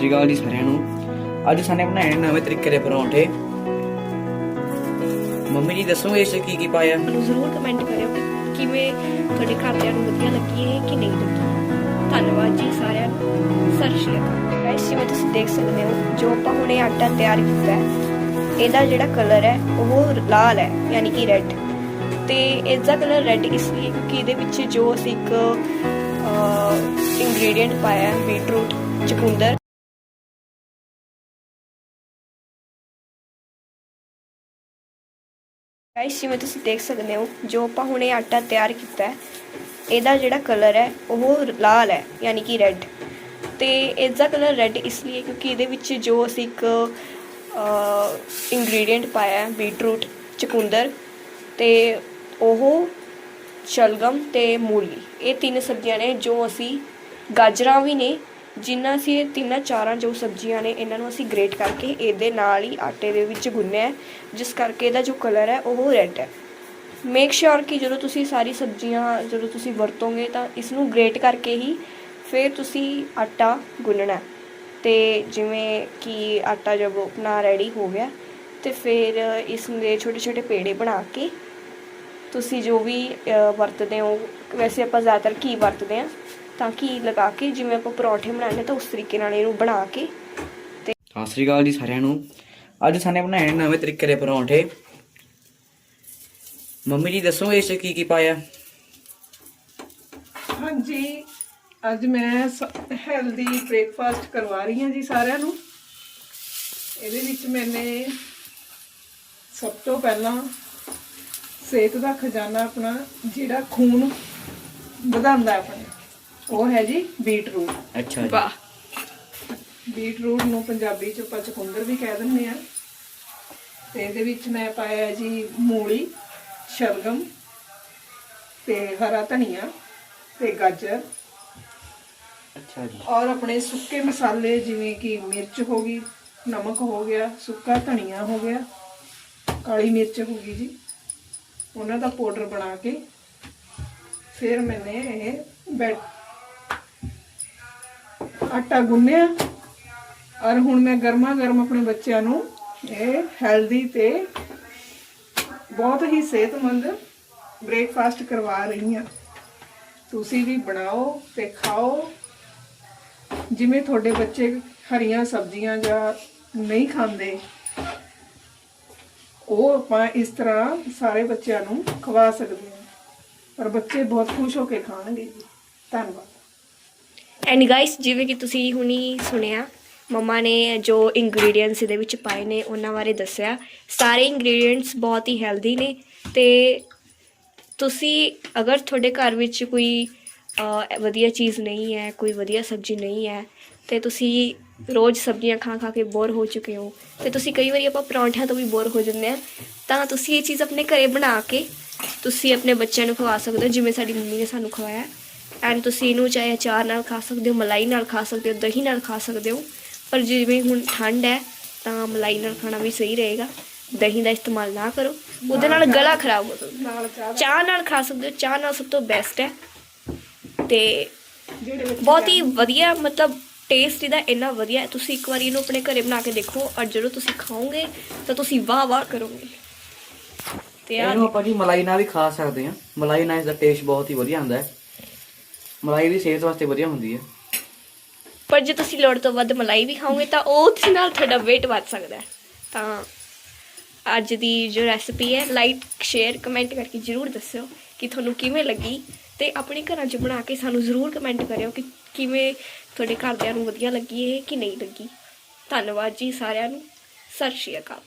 ਸ੍ਰੀ ਅਕਾਲ ਜੀ ਸਾਰਿਆਂ ਨੂੰ। ਅੱਜ ਸਾਨੇ ਬਣਾਏ ਨੇ ਨਵੇਂ ਤਰੀਕੇ ਦੇ ਪਰੌਂਠੇ। ਮੰਮੀ ਜੀ ਦੱਸੋਗੇ ਇਸ ਕੀ ਕੀ ਪਾਇਆ? ਮੈਨੂੰ ਜ਼ਰੂਰ ਕਮੈਂਟ ਕਰਿਓ ਕਿ ਕਿਵੇਂ ਤੁਹਾਡੇ ਘਰਦਿਆਂ ਨੂੰ ਵਧੀਆ ਲੱਗੀ ਹੈ ਕਿ ਨਹੀਂ ਲੱਗੀ। ਧੰਨਵਾਦ ਜੀ ਸਾਰਿਆਂ ਨੂੰ। ਸਤਿ ਸ਼੍ਰੀ ਅਕਾਲ। ਗਾਇਸ ਜਿਵੇਂ ਤੁਸੀਂ ਦੇਖ ਸਕਦੇ ਹੋ, ਜੋ ਆਪਾਂ ਹੁਣੇ ਆਟਾ ਤਿਆਰ ਕੀਤਾ ਹੈ, ਇਹਦਾ ਜਿਹੜਾ ਕਲਰ ਹੈ, ਉਹ ਲਾਲ ਹੈ, ਯਾਨੀ ਕਿ ਰੈੱਡ ਤੇ ਇਸਦਾ ਕਲਰ ਰੈੱਡ ਇਸ ਲਈ ਕਿਉਂਕਿ ਇਹਦੇ ਵਿੱਚ ਜੋ ਅਸੀਂ ਇੱਕ ਇੰਗਰੀਡੀਅੰਟ ਪਾਇਆ ਹੈ ਬੀਟਰੂਟ ਚਕੁੰਦਰ ਗਾਇਸ ਜਿਵੇਂ ਤੁਸੀਂ ਦੇਖ ਸਕਦੇ ਹੋ, ਜੋ ਆਪਾਂ ਹੁਣੇ ਆਟਾ ਤਿਆਰ ਕੀਤਾ ਹੈ, ਇਹਦਾ ਜਿਹੜਾ ਕਲਰ ਹੈ, ਉਹ ਲਾਲ ਹੈ, ਯਾਨੀ ਕਿ ਰੈੱਡ ਤੇ ਇਸ ਦਾ ਕਲਰ ਰੈੱਡ ਇਸ ਲਈ ਕਿਉਂਕਿ ਇਹਦੇ ਵਿੱਚ ਜੋ ਅਸੀਂ ਇੱਕ ਇੰਗਰੀਡੀਅੰਟ ਪਾਇਆ ਹੈ ਬੀਟਰੂਟ ਚਕੁੰਦਰ ਤੇ ਉਹ ਸ਼ਲਗਮ ਤੇ ਮੂਲੀ। ਇਹ ਤਿੰਨ ਸਬਜ਼ੀਆਂ ਨੇ ਜੋ ਅਸੀਂ ਗਾਜਰਾਂ ਵੀ ਨੇ ਜਿਨ੍ਹਾਂ ਅਸੀਂ ਤਿੰਨਾਂ ਚਾਰਾਂ ਜੋ ਸਬਜ਼ੀਆਂ ਨੇ, ਇਹਨਾਂ ਨੂੰ ਅਸੀਂ ਗ੍ਰੇਟ ਕਰਕੇ ਇਹਦੇ ਨਾਲ ਹੀ ਆਟੇ ਦੇ ਵਿੱਚ ਗੁੰਨਿਆ ਜਿਸ ਕਰਕੇ ਇਹਦਾ ਜੋ ਕਲਰ ਹੈ ਉਹ ਰੈੱਡ ਹੈ ਮੇਕ ਸ਼ੋਰ ਕਿ ਜਦੋਂ ਤੁਸੀਂ ਸਾਰੀ ਸਬਜ਼ੀਆਂ ਜਦੋਂ ਤੁਸੀਂ ਵਰਤੋਗੇ ਤਾਂ ਇਸ ਨੂੰ ਗ੍ਰੇਟ ਕਰਕੇ ਹੀ ਫਿਰ ਤੁਸੀਂ ਆਟਾ ਗੁੰਨਣਾ ਹੈ। ਤੇ ਜਿਵੇਂ ਕਿ ਆਟਾ ਜਦ ਆਪਣਾ ਰੈਡੀ ਹੋ ਗਿਆ, ਤੇ ਫਿਰ ਇਸ ਦੇ ਛੋਟੇ ਛੋਟੇ ਪੇੜੇ ਬਣਾ ਕੇ ਤੁਸੀਂ ਜੋ ਵੀ ਵਰਤਦੇ ਹੋ, ਵੈਸੇ ਆਪਾਂ ਜ਼ਿਆਦਾਤਰ ਘੀ ਵਰਤਦੇ ਹਾਂ ਤਾਂ ਘੀ ਲਗਾ ਕੇ ਜਿਵੇਂ ਆਪਾਂ ਪਰੌਂਠੇ ਬਣਾਉਂਦੇ ਤਾਂ ਉਸ ਤਰੀਕੇ ਨਾਲ ਇਹਨੂੰ ਬਣਾ ਕੇ ਸਤਿ ਸ੍ਰੀ ਅਕਾਲ ਜੀ ਸਾਰਿਆਂ ਨੂੰ। ਅੱਜ ਸਾਨੇ ਬਣਾਏ ਨਵੇਂ ਤਰੀਕੇ ਦੇ ਪਰੌਂਠੇ। ਮੰਮੀ ਜੀ ਦੱਸੋਗੇ ਇਸ 'ਚ ਕੀ ਕੀ ਪਾਇਆ? ਹਾਂਜੀ ਅੱਜ ਮੈਂ ਹੈਲਦੀ ਬ੍ਰੇਕਫਾਸਟ ਕਰਵਾ ਰਹੀ ਹਾਂ ਜੀ ਸਾਰਿਆਂ ਨੂੰ। ਇਹਦੇ ਵਿੱਚ ਮੈਨੇ ਸਭ ਤੋਂ ਪਹਿਲਾਂ ਸਿਹਤ ਦਾ ਖਜ਼ਾਨਾ ਆਪਣਾ ਜਿਹੜਾ ਖੂਨ ਵਧਾਉਂਦਾ ਆਪਣੇ। ਉਹ ਹੈ ਜੀ ਬੀਟਰੂਟ। ਅੱਛਾ ਜੀ। ਵਾਹ। ਬੀਟਰੂਟ ਨੂੰ ਪੰਜਾਬੀ ਚ ਆਪਾਂ ਚਕੁੰਦਰ ਵੀ ਕਹਿ ਦਿੰਦੇ ਆ ਤੇ ਇਹਦੇ ਵਿੱਚ ਮੈਂ ਪਾਇਆ ਜੀ ਮੂਲੀ ਸ਼ਲਗਮ ਤੇ ਹਰਾ ਧਨੀਆ ਤੇ ਗਾਜਰ। ਅੱਛਾ ਜੀ। ਔਰ ਆਪਣੇ ਸੁੱਕੇ ਮਸਾਲੇ ਜਿਵੇਂ ਕਿ ਮਿਰਚ ਹੋ ਗਈ ਨਮਕ ਹੋ ਗਿਆ ਸੁੱਕਾ ਧਨੀਆ ਹੋ ਗਿਆ ਕਾਲੀ ਮਿਰਚ ਹੋ ਗਈ ਜੀ। ਉਹਨਾਂ ਦਾ ਪਾਊਡਰ ਬਣਾ ਕੇ ਫਿਰ ਮੈਨੇ ਇਹ ਬੈਡ ਆਟਾ ਗੁੰਨਿਆ। ਔਰ ਹੁਣ ਮੈਂ ਗਰਮਾ ਗਰਮ ਆਪਣੇ ਬੱਚਿਆਂ ਨੂੰ ਇਹ ਹੈਲਦੀ ਤੇ ਬਹੁਤ ਹੀ ਸਿਹਤਮੰਦ ਬ੍ਰੇਕਫਾਸਟ ਕਰਵਾ ਰਹੀ ਹਾਂ। ਤੁਸੀਂ ਵੀ ਬਣਾਓ ਤੇ ਖਾਓ। ਜਿਵੇਂ ਤੁਹਾਡੇ ਬੱਚੇ ਹਰੀਆਂ ਸਬਜ਼ੀਆਂ ਜਾਂ ਨਹੀਂ ਖਾਂਦੇ, ਉਹ ਆਪਾਂ ਇਸ ਤਰ੍ਹਾਂ ਸਾਰੇ ਬੱਚਿਆਂ ਨੂੰ ਖਵਾ ਸਕਦੇ ਹਾਂ। ਪਰ ਬੱਚੇ ਬਹੁਤ ਖੁਸ਼ ਹੋ ਕੇ ਖਾਣਗੇ ਜੀ। ਧੰਨਵਾਦ। ਐਂਡ ਗਾਇਸ ਜਿਵੇਂ ਕਿ ਤੁਸੀਂ ਹੁਣੀ ਸੁਣਿਆ, ਮਮਾ ਨੇ ਜੋ ਇੰਗਰੀਡੀਅੰਟਸ ਇਹਦੇ ਵਿੱਚ ਪਾਏ ਨੇ, ਉਹਨਾਂ ਬਾਰੇ ਦੱਸਿਆ। ਸਾਰੇ ਇੰਗਰੀਡੀਅੰਟਸ ਬਹੁਤ ਹੀ ਹੈਲਦੀ ਨੇ। ਤੇ ਤੁਸੀਂ ਅਗਰ ਤੁਹਾਡੇ ਘਰ ਵਿੱਚ ਕੋਈ ਵਧੀਆ ਚੀਜ਼ ਨਹੀਂ ਹੈ, ਕੋਈ ਵਧੀਆ ਸਬਜ਼ੀ ਨਹੀਂ ਹੈ, ਤੇ ਤੁਸੀਂ ਰੋਜ਼ ਸਬਜ਼ੀਆਂ ਖਾ ਖਾ ਕੇ ਬੋਰ ਹੋ ਚੁੱਕੇ ਹੋ, ਤੇ ਤੁਸੀਂ ਕਈ ਵਾਰੀ ਆਪਾਂ ਪਰੌਂਠਿਆਂ ਤੋਂ ਵੀ ਬੋਰ ਹੋ ਜਾਂਦੇ ਆ ਤਾਂ ਤੁਸੀਂ ਇਹ ਚੀਜ਼ ਆਪਣੇ ਘਰੇ ਬਣਾ ਕੇ ਤੁਸੀਂ ਆਪਣੇ ਬੱਚਿਆਂ ਨੂੰ ਖਵਾ ਸਕਦੇ ਹੋ, ਜਿਵੇਂ ਸਾਡੀ ਮੰਮੀ ਨੇ ਸਾਨੂੰ ਖਵਾਇਆ। ਐਂਡ ਤੁਸੀਂ ਇਹਨੂੰ ਚਾਹੇ ਅਚਾਰ ਨਾਲ ਖਾ ਸਕਦੇ ਹੋ ਮਲਾਈ ਨਾਲ ਖਾ ਸਕਦੇ ਹੋ ਦਹੀਂ ਨਾਲ ਖਾ ਸਕਦੇ ਹੋ ਪਰ ਜਿਵੇਂ ਹੁਣ ਠੰਡ ਹੈ ਤਾਂ ਮਲਾਈ ਨਾਲ ਖਾਣਾ ਵੀ ਸਹੀ ਰਹੇਗਾ। ਦਹੀਂ ਦਾ ਇਸਤੇਮਾਲ ਨਾ ਕਰੋ ਉਹਦੇ ਨਾਲ ਗਲਾ ਖਰਾਬ ਹੋ ਸਕਦਾ ਨਾਲ ਚਾਹ ਨਾਲ ਖਾ ਸਕਦੇ ਹੋ ਚਾਹ ਨਾਲ ਸਭ ਤੋਂ ਬੈਸਟ ਹੈ। ਤੇ ਬਹੁਤ ਹੀ ਵਧੀਆ ਮਤਲਬ ਟੇਸਟ ਇਹਦਾ ਇੰਨਾ ਵਧੀਆ ਹੈ। ਤੁਸੀਂ ਇੱਕ ਵਾਰੀ ਇਹਨੂੰ ਆਪਣੇ ਘਰੇ ਬਣਾ ਕੇ ਦੇਖੋ ਔਰ ਜਦੋਂ ਤੁਸੀਂ ਖਾਓਗੇ ਤਾਂ ਤੁਸੀਂ ਵਾਹ ਵਾਹ ਕਰੋਗੇ। ਤੇ ਆ ਇਹਨੂੰ ਆਪਾਂ ਜੀ ਮਲਾਈ ਨਾਲ ਵੀ ਖਾ ਸਕਦੇ ਹਾਂ। ਮਲਾਈ ਨਾਲ ਇਸਦਾ ਟੇਸਟ ਬਹੁਤ ਹੀ ਵਧੀਆ ਆਉਂਦਾ ਹੈ। ਮਲਾਈ ਦੀ ਸਿਹਤ ਵਾਸਤੇ ਵਧੀਆ ਹੁੰਦੀ ਹੈ। ਪਰ ਜੇ ਤੁਸੀਂ ਲੋੜ ਤੋਂ ਵੱਧ ਮਲਾਈ ਵੀ ਖਾਓਗੇ ਤਾਂ ਉਸ ਨਾਲ ਤੁਹਾਡਾ weight ਵੱਧ ਸਕਦਾ ਹੈ। ਤਾਂ ਅੱਜ ਦੀ ਜੋ ਰੈਸਪੀ ਹੈ ਲਾਈਕ ਸ਼ੇਅਰ ਕਮੈਂਟ ਕਰਕੇ ਜਰੂਰ ਦੱਸਿਓ ਕਿ ਤੁਹਾਨੂੰ ਕਿਵੇਂ ਲੱਗੀ ਤੇ ਆਪਣੇ ਘਰਾਂ 'ਚ ਬਣਾ ਕੇ ਸਾਨੂੰ ਜ਼ਰੂਰ ਕਮੈਂਟ ਕਰਿਓ ਕਿ ਕਿਵੇਂ ਤੁਹਾਡੇ ਘਰਦਿਆਂ ਨੂੰ ਵਧੀਆ ਲੱਗੀ ਇਹ ਕਿ ਨਹੀਂ ਲੱਗੀ। ਧੰਨਵਾਦ ਜੀ ਸਾਰਿਆਂ ਨੂੰ। ਸਤਿ ਸ਼੍ਰੀ ਅਕਾਲ।